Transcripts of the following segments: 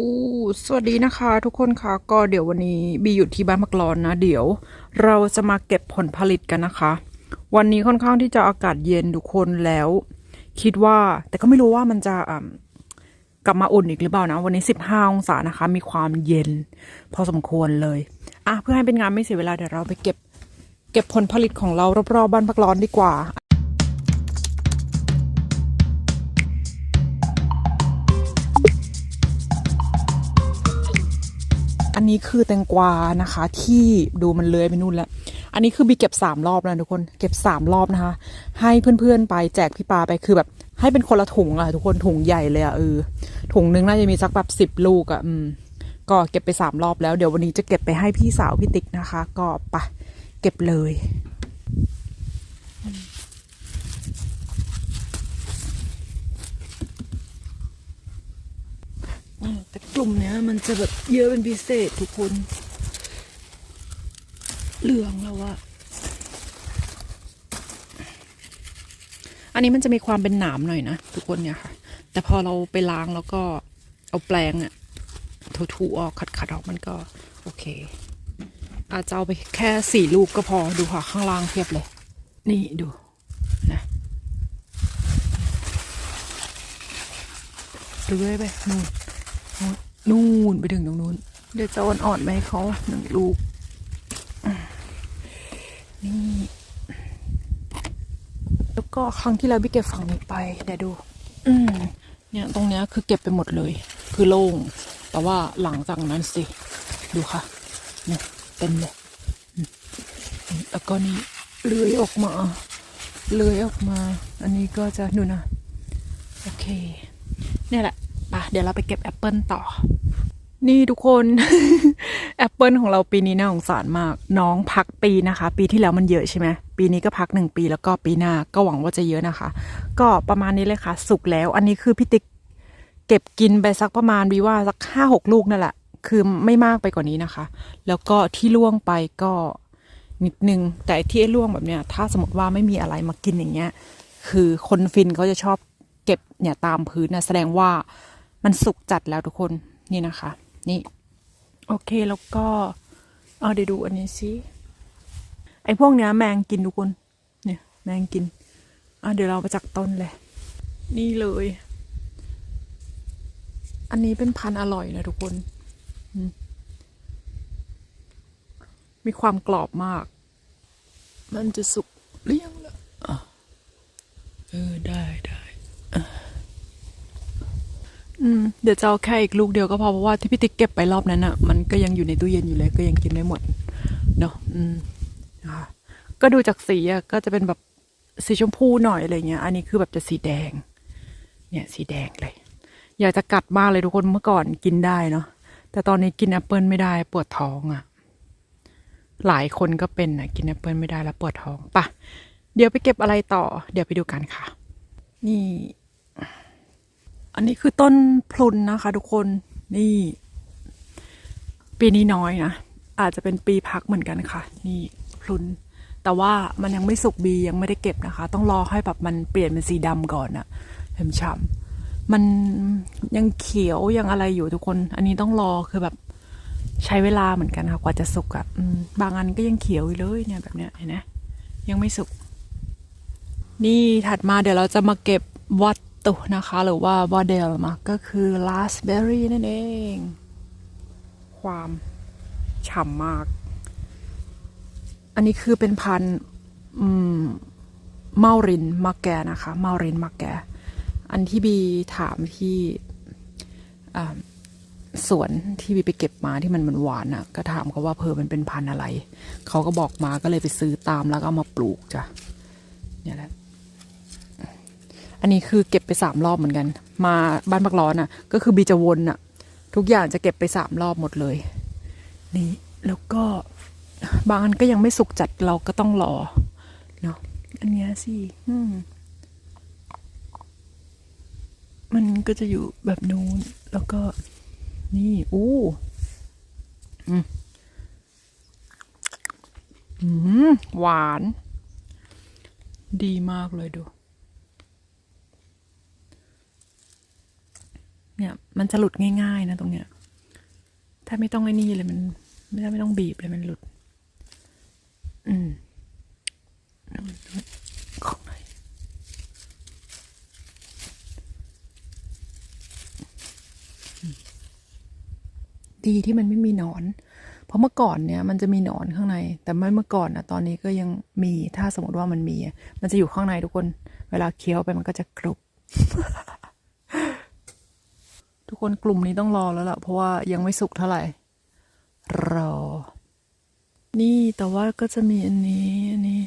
อู้สวัสดีนะคะทุกคนค่ะก็เดี๋ยววันนี้บีอยู่ที่บ้านมักรอนนะ เดี๋ยว เราจะมาเก็บผลผลิตกันนะคะ วันนี้ค่อนข้างที่จะอากาศเย็นทุกคนแล้ว คิดว่าแต่ก็ไม่รู้ว่ามันจะกลับมาอุ่นอีกหรือเปล่านะ วันนี้ 15 องศานะคะ มีความเย็น พอสมควรเลยอะเพื่อให้เป็นงานไม่เสียเวลาเดี๋ยวเราไปเก็บ เก็บผลผลิตของเรารอบๆบ้านพักร้อนดีกว่า นี้คือแตงกวานะคะ ที่ดูมันเลื้อยไปนู่นแล้ว อันนี้คือบีเก็บสามรอบแล้วทุกคน เก็บสามรอบนะคะ ให้เพื่อนๆไปแจกพี่ปาไปคือแบบให้เป็นคนละถุงอะทุกคนถุงใหญ่เลยอะเออถุงนึงน่าจะมีสักแบบสิบลูกอะอืมก็เก็บไปสามรอบแล้วเดี๋ยววันนี้จะเก็บไปให้พี่สาวพี่ติ๊กนะคะ ก็ไปเก็บเลย อืมแต่ กลุ่มเนี้ย มันจะแบบเยอะเป็นพิเศษทุกคน เหลืองแล้วอะอันนี้มันจะมีความเป็นหนามหน่อยนะทุกคนเนี่ยค่ะ แต่พอเราไปล้างแล้วก็เอาแปรงอะถูๆออกขัดๆออกมันก็ โอเค อาจจะเอาไปแค่สี่ลูกก็พอดูค่ะข้างล่างเทียบเลย นี่ดูนะเลื้อยไปนู่นนู่น นู่นไปถึงตรงนู้น เดี๋ยวจะอ่อนๆไปให้เขาหนึ่งลูก นี่ แล้วก็ครั้งที่แล้วพี่เก็บฝั่งนี้ไปเดี๋ยวดู อืมเนี่ยตรงเนี้ยคือเก็บไปหมดเลย คือโล่ง แต่ว่าหลังจากนั้นสิ ดูค่ะ เนี่ยเต็มเลยแล้วก็นี่เลื้อยออกมาเลื้อยออกมา อันนี้ก็จะดูนะ โอเค เนี่ยแหละ ปะเดี๋ยวเราไปเก็บแอปเปิลต่อ นี่ทุกคน แอปเปิลของเราปีนี้น่าสงสารมาก น้องพักปีนะคะ ปีที่แล้วมันเยอะใช่ไหมปีนี้ก็พักหนึ่งปีแล้วก็ปีหน้าก็หวังว่าจะเยอะนะคะ ก็ประมาณนี้เลยค่ะ สุกแล้ว อันนี้คือพี่ติ๊กเก็บกินไปสักประมาณวิว่าสักห้าหกลูกนั่นแหละ คือไม่มากไปกว่านี้นะคะ แล้วก็ที่ล่วงไปก็นิดนึง แต่ที่ล่วงแบบเนี้ย ถ้าสมมติว่าไม่มีอะไรมากินอย่างเงี้ย คือคนฟินเขาจะชอบเก็บเนี่ยตามพื้นนะแสดงว่า มันสุกจัดแล้วทุกคนนี่นะคะ นี่ โอเคแล้วก็เอาเดี๋ยวดูอันนี้สิไอ้พวกเนี้ยแมงกินทุกคน เนี่ย แมงกินอะเดี๋ยวเราไปจากต้นเลย นี่เลย อันนี้เป็นพันธุ์อร่อยนะทุกคน มีความกรอบมาก มันจะสุกเรียงแล้วอะเออได้ได้ เดี๋ยวจะเอาแค่อีกลูกเดียวก็พอเพราะว่าที่พี่ติ๊กเก็บไปรอบนั้นอะ มันก็ยังอยู่ในตู้เย็นอยู่เลยก็ยังกินไม่หมดเนาะอืมก็ดูจากสีอะก็จะเป็นแบบสีชมพูหน่อยอะไรเงี้ย อันนี้คือแบบจะสีแดง เนี่ย สีแดงเลย อยากจะกัดมากเลยทุกคนเมื่อก่อนกินได้เนาะแต่ตอนนี้กินแอปเปิลไม่ได้ปวดท้องอะ หลายคนก็เป็นอะ กินแอปเปิลไม่ได้แล้วปวดท้องปะเดี๋ยวไปเก็บอะไรต่อ เดี๋ยวไปดูกันค่ะ นี่ อันนี้คือต้นพลุนนะคะ ทุกคนนี่ ปีนี้น้อยนะ อาจจะเป็นปีพักเหมือนกันค่ะ นี่พลุน แต่ว่ามันยังไม่สุกบียังไม่ได้เก็บนะคะ ต้องรอให้แบบมันเปลี่ยนเป็นสีดำก่อนอะเห็มฉ่ำมันยังเขียวยังอะไรอยู่ทุกคน อันนี้ต้องรอคือแบบใช้เวลาเหมือนกันค่ะ กว่าจะสุกอะบางอันก็ยังเขียวอยู่เลยเนี่ยแบบเนี้ยเห็นไหมยังไม่สุก นี่ถัดมาเดี๋ยวเราจะมาเก็บวัต ตุนะคะ หรือว่าวอเดลมาก็คือลาสเบอร์รี่นั่นเอง ความฉ่ำมาก อันนี้คือเป็นพันธุ์อืมเมารินมาแกนะคะ เมารินมาแก อันที่บีถามที่อ่าสวนที่บีไปเก็บมาที่มันมันหวานอะ่ะ ก็ถามเขาว่าเพอมันเป็นพันธุ์อะไร เขาก็บอกมาก็เลยไปซื้อตามแล้วก็เอามาปลูกจ้ะเนี่ยแหละ อันนี้คือเก็บไปสามรอบเหมือนกัน มาบ้านพักร้อนอะ ก็คือบีจะวนอะ ทุกอย่างจะเก็บไปสามรอบหมดเลย นี่แล้วก็บางอันก็ยังไม่สุกจัดเราก็ต้องรอเนาะอันนี้สิอืมมันก็จะอยู่แบบนู้น แล้วก็ นี่ อู้อืมหวาน ดีมากเลยดู เนี่ย มันจะหลุดง่ายๆ นะตรงเนี้ย ถ้าไม่ต้องไอ้นี่เลยมัน ไม่ถ้ไม่ต้องบีบเลยมันหลุด อืมของไหนดีที่มันไม่มีหนอน เพราะเมื่อก่อนเนี่ย มันจะมีหนอนข้างใน แต่ไม่เมื่อก่อนนะตอนนี้ก็ยังมีถ้าสมมติว่ามันมี มันจะอยู่ข้างในทุกคน เวลาเคี้ยวไปมันก็จะกรุบ ทุกคนกลุ่มนี้ต้องรอแล้วล่ะ เพราะว่ายังไม่สุกเท่าไหร่ รอ นี่แต่ว่าก็จะมีอันนี้ อันนี้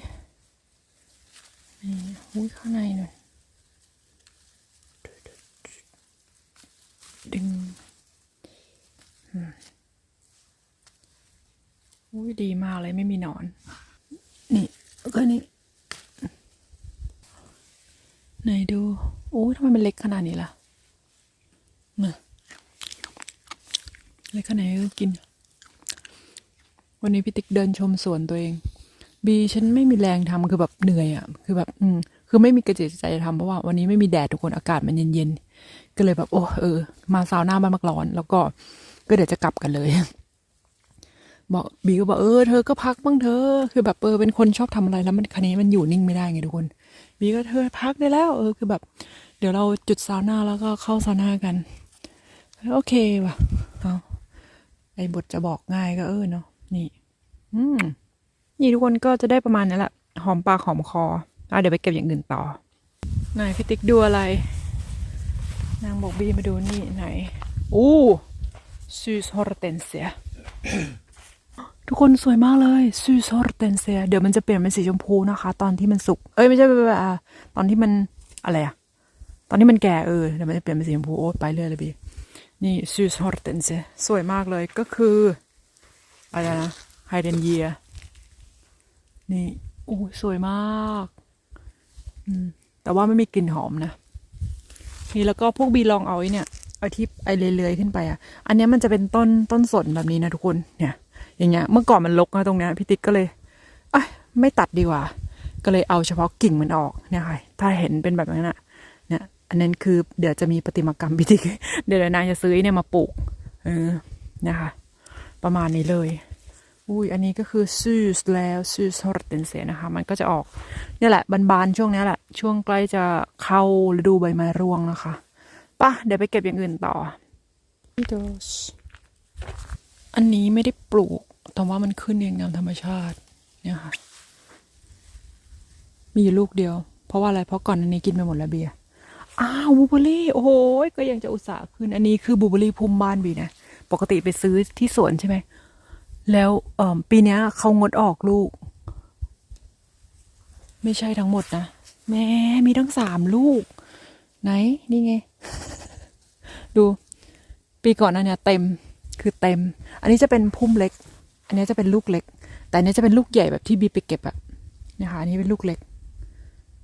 นี่อุ้ยข้างในหน่อยดึงอุ้ยดีมากเลยไม่มีหนอน นี่ก็นี่ไหนดู โอ้ยทำไมมันเล็กขนาดนี้ล่ะ นี่ยเล็กขนาดนี้ก็กิน วันนี้พี่ติ๊กเดินชมสวนตัวเอง บีฉันไม่มีแรงทำคือแบบเหนื่อยอะ่ะ คือแบบ อืม คือไม่มีกระจิตใจจะทำเพราะว่าวันนี้ไม่มีแดดทุกคนอากาศมันเย็นๆ ก็เลยแบบ โอ้เออ มาซาวน่าบ้านมักร้อน แล้วก็ก็เดี๋ยวจะกลับกันเลย บอกบีก็บอกเออเธอก็พักบ้างเธอ คือแบบเออเป็นคนชอบทำอะไรแล้วมันคันนี้มันอยู่นิ่งไม่ได้ไงทุกคน บีก็เธอพักได้แล้ว เออ คือแบบ เดี๋ยวเราจุดซาวน่าแล้วก็เข้าซาวน่ากัน โอเคว่ะเอาไอ้บทจะบอกง่ายก็เออเนาะนี่ อืม นี่ทุกคนก็จะได้ประมาณนี้แหละ หอมปากหอมคออะเดี๋ยวไปเก็บอย่างอื่นต่อไหนพี่ติ๊กดูอะไร นางบอกบีมาดูนี่ไหนอู้ซูสฮอร์เทนเซียทุกคนสวยมากเลยซูสฮอร์เทนเซียเดี๋ยวมันจะเปลี่ยนเป็นสีชมพูนะคะ ตอนที่มันสุก เอ้ยไม่ใช่ไม่ใช่ไม่ใช่อะตอนที่มันอะไรอะตอนที่มันแก่เออเดี๋ยวมันจะเปลี่ยนเป็นสีชมพูโอ้ไปเรื่อยเลยบี นี่ซูสฮอร์เทนเซสวยมากเลยก็คืออะไรนะไฮเดนเยีย นี่โอ้สวยมากแต่ว่าไม่มีกลิ่นหอมนะ นี่แล้วก็พวกบีลองเอาไอ้เนี่ยเอาที่ไอเลื่อยๆขึ้นไปอะ อันเนี้ยมันจะเป็นต้นต้นสนแบบนี้นะทุกคนเนี่ย อย่างเงี้ย เมื่อก่อนมันรกนะตรงเนี้ยพี่ติ๊กก็เลยเอ้ยไม่ตัดดีกว่า ก็เลยเอาเฉพาะกิ่งมันออกเนี่ยค่ะถ้าเห็นเป็นแบบนั้นอะเนี่ย อันนั้นคือเดี๋ยวจะมีประติมากรรมพี่ติ๊กเดี๋ยวนางจะซื้อไอ้เนี่ยมาปลูกเออนะคะ ประมาณนี้เลย อุ้ยอันนี้ก็คือซูสแล้วซูสฮอร์เทนเซียนะคะ มันก็จะออกเนี่ยแหละบานๆช่วงเนี้ยแหละ ช่วงใกล้จะเข้าฤดูใบไม้ร่วงนะคะไป่ะเดี๋ยวไปเก็บอย่างอื่นต่ออันนี้ไม่ได้ปลูก แต่ว่ามันขึ้นเองตามธรรมชาติ เนี่ยค่ะ มีอยู่ลูกเดียว เพราะว่าอะไร เพราะก่อนอันนี้กินไปหมดแล้วเบียร์ อ้าวบูเบอรี่ โอ้โหก็ยังจะอุตส่าห์ขึ้น อันนี้คือบูเบอรี่พุ่มบ้านบีนะ ปกติไปซื้อที่สวนใช่ไหม แล้วเอปีนี้เขางดออกลูก ไม่ใช่ทั้งหมดนะ แม่มีทั้งสามลูก ไหน นี่ไง ดู ปีก่อนนั้นเนี่ยเต็ม คือเต็ม อันนี้จะเป็นพุ่มเล็ก อันนี้จะเป็นลูกเล็ก แต่อันนี้จะเป็นลูกใหญ่แบบที่บีไปเก็บอะนะคะ อันนี้เป็นลูกเล็ก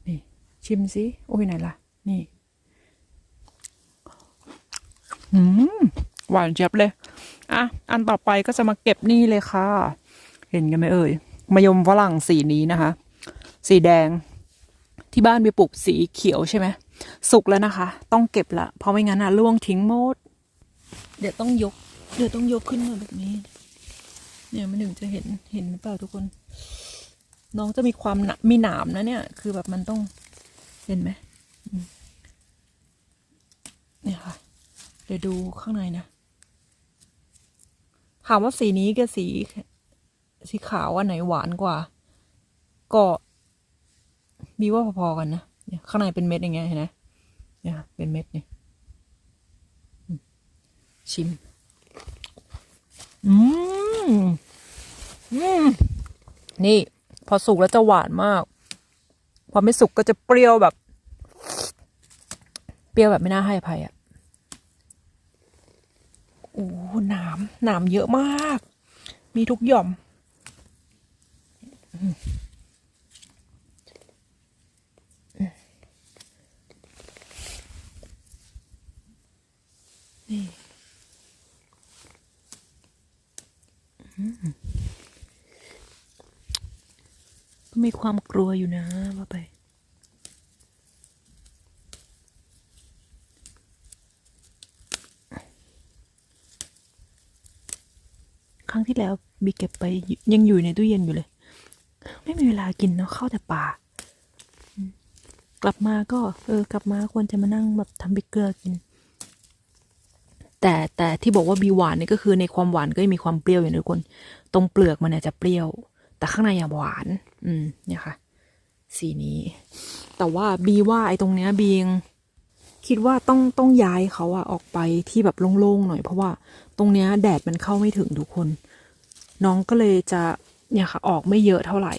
นี่ ชิมสิ โอ้ยไหนล่ะ นี่ อืม หวานเจี๊ยบเลย อะ อันต่อไปก็จะมาเก็บนี่เลยค่ะ เห็นกันไหมเอ่ยมายมฝรั่งสีนี้นะคะ สีแดง ที่บ้านมีปลูกสีเขียวใช่ไหม สุกแล้วนะคะ ต้องเก็บละ เพราะไม่งั้นอะล่วงทิ้งหมด เดี๋ยวต้องยก เดี๋ยวต้องยกขึ้นมาแบบนี้ เนี่ยมันถึงจะเห็น เห็นหรือเปล่าทุกคน น้องจะมีความหนามีหนามนะเนี่ย คือแบบมันต้อง เห็นไหมอืมเนี่ยค่ะ เดี๋ยวดูข้างในนะ ถามว่าสีนี้กับสี สีขาวอันไหนหวานกว่า ก็บีว่าพอๆกันนะเนี่ยข้างในเป็นเม็ดอย่างเงี้ยเห็นไหมเนี่ยเป็นเม็ดเนี่ยชิม อืม อืม นี่ พอสุกแล้วจะหวานมาก พอไม่สุกก็จะเปรี้ยวแบบ เปรี้ยวแบบไม่น่าให้อภัยอะ โอ้หนามหนามเยอะมาก มีทุกหย่อม นี่ก็มีความกลัวอยู่นะว่าไป รั้งที่แล้วบีเก็บไปยังอยู่ในตู้เย็นอยู่เลย ไม่มีเวลากินเนาะเข้าแต่ป่ากลับมาก็เออกลับมาควรจะมานั่งแบบทำพริกเกลือกิน แต่แต่ที่บอกว่าบีหวานนี่ก็คือในความหวานก็มีความเปรี้ยวอยู่นะทุกคน ตรงเปลือกมันเนี่ยจะเปรี้ยว แต่ข้างในอะหวาน อืมเนี่ยค่ะ สีนี้ แต่ว่าบีว่าไอ้ตรงเนี้ยบียง คิดว่าต้องต้องย้ายเขาอะออกไปที่แบบโล่งๆหน่อย เพราะว่าตรงเนี้ยแดดมันเข้าไม่ถึงทุกคน น้องก็เลยจะเนี่ยค่ะออกไม่เยอะเท่าไหร่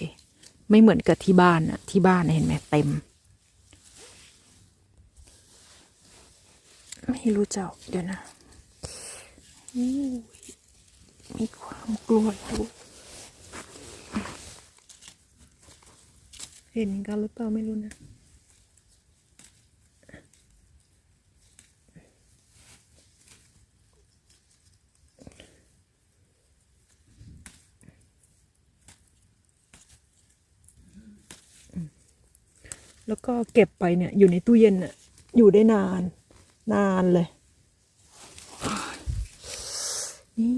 ไม่เหมือนกับที่บ้านอะที่บ้านเห็นไหมเต็ม ไม่รู้จะเดี๋ยวนะมีความกลัวอยู่เห็นกันหรือเปล่าไม่รู้นะ แล้วก็เก็บไปเนี่ย อยู่ในตู้เย็นน่ะอยู่ได้นาน นานเลย นี่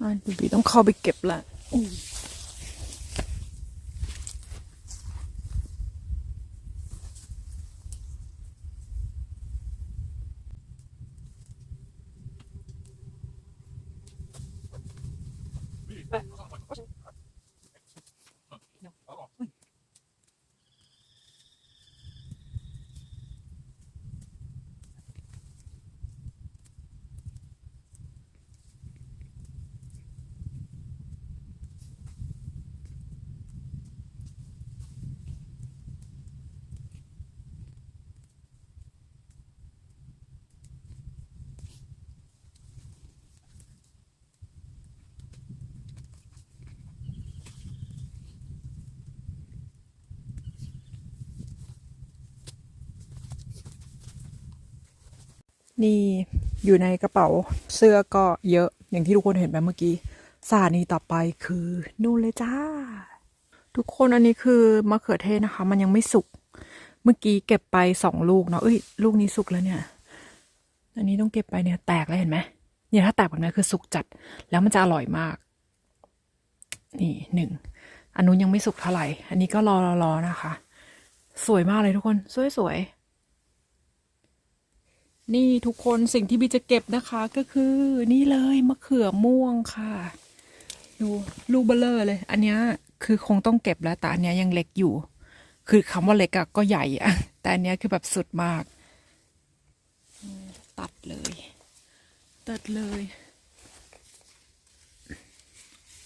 อะบีบีต้องเข้าไปเก็บละ นี่อยู่ในกระเป๋าเสื้อก็เยอะอย่างที่ทุกคนเห็นไปเมื่อกี้สานีต่อไปคือนู่นเลยจ้า ทุกคนอันนี้คือมะเขือเทศนะคะ มันยังไม่สุก เมื่อกี้เก็บไปสองลูกเนาะเอ้ย ลูกนี้สุกแล้วเนี่ย อันนี้ต้องเก็บไปเนี่ยแตกแล้วเห็นไหมเนี่ยถ้าแตกแบบนี้คือสุกจัด แล้วมันจะอร่อยมาก นี่หนึ่งอันนู้นยังไม่สุกเท่าไหร่ อันนี้ก็รอรอนะคะ สวยมากเลยทุกคน สวยสวยๆ นี่ทุกคนสิ่งที่บีจะเก็บนะคะก็คือนี่เลยมะเขือม่วงค่ะ ดูลูกเบลเลอร์เลย อันนี้คือคงต้องเก็บแล้วแต่อันนี้ยังเล็กอยู่ คือคำว่าเล็กอะก็ใหญ่อะแต่อันนี้คือแบบสุดมาก ตัดเลย ตัดเลย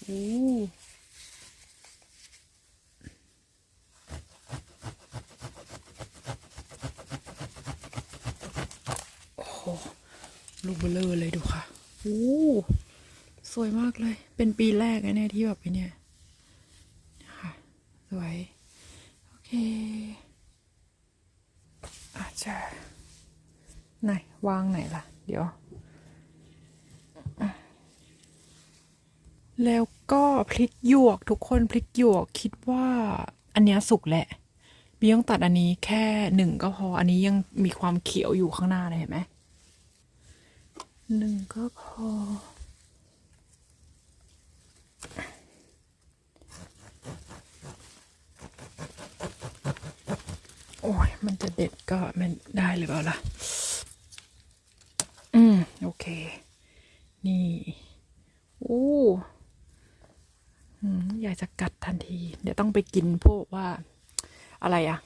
โอ้โอ้โห ลูกเบลเลอร์เลยดูค่ะโอ้สวยมากเลย เป็นปีแรกนะเนี่ยที่แบบเนี่ยค่ะสวย โอเค อาจจะ ไหน วางไหนล่ะ เดี๋ยว แล้วก็พริกหยวกทุกคนพริกหยวกคิดว่าอันเนี้ยสุกแหละบีต้องตัดอันนี้แค่หนึ่งก็พอ อันนี้ยังมีความเขียวอยู่ข้างหน้าเลยเห็นไหม หนึ่งก็พอ โอ้ย มันจะเด็ดก็ไม่ได้หรือเปล่าล่ะ อืม โอเค นี่โอ้อืมอยากจะกัดทันที เดี๋ยวต้องไปกินพวกว่า อะไรอะ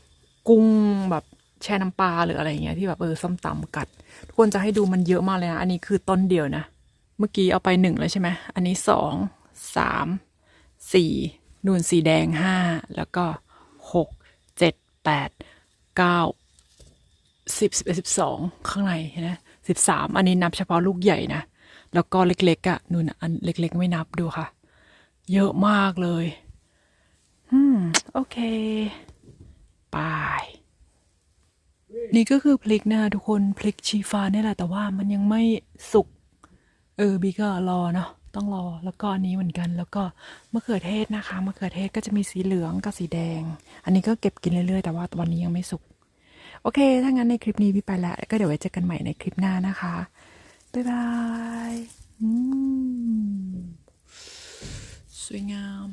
กุ้งแบบ แช่น้ำปลาหรืออะไรเงี้ยที่แบบเออส้มตำกัด ทุกคนจะให้ดูมันเยอะมากเลยนะอันนี้คือต้นเดียวนะ เมื่อกี้เอาไปหนึ่งแล้วใช่ไหมอันนี้สองสามสี่นูนสีแดงห้าแล้วก็หกเจ็ดแปดเก้าสิบสิบเอ็ดสิบสองข้างในนะสิบสามอันนี้นับเฉพาะลูกใหญ่นะ แล้วก็เล็กๆอะ่ะนูนอันเล็กๆ ไม่นับดูค่ะ เยอะมากเลย อืม โอเคไป นี่ก็คือพลิกนะคะทุกคนพลิกชีฟ้าเนี่ยแหละแต่ว่ามันยังไม่สุกเออบีก็รอเนาะต้องรอแล้วก็อันนี้เหมือนกัน แล้วก็มะเขือเทศนะคะมะเขือเทศก็จะมีสีเหลืองกับสีแดง อันนี้ก็เก็บกินเรื่อยๆแต่ว่าวันนี้ยังไม่สุกโอเค ถ้างั้นในคลิปนี้พี่ไปแล้ว ก็เดี๋ยวไว้เจอกันใหม่ในคลิปหน้านะคะ บ๊ายบายสวยงาม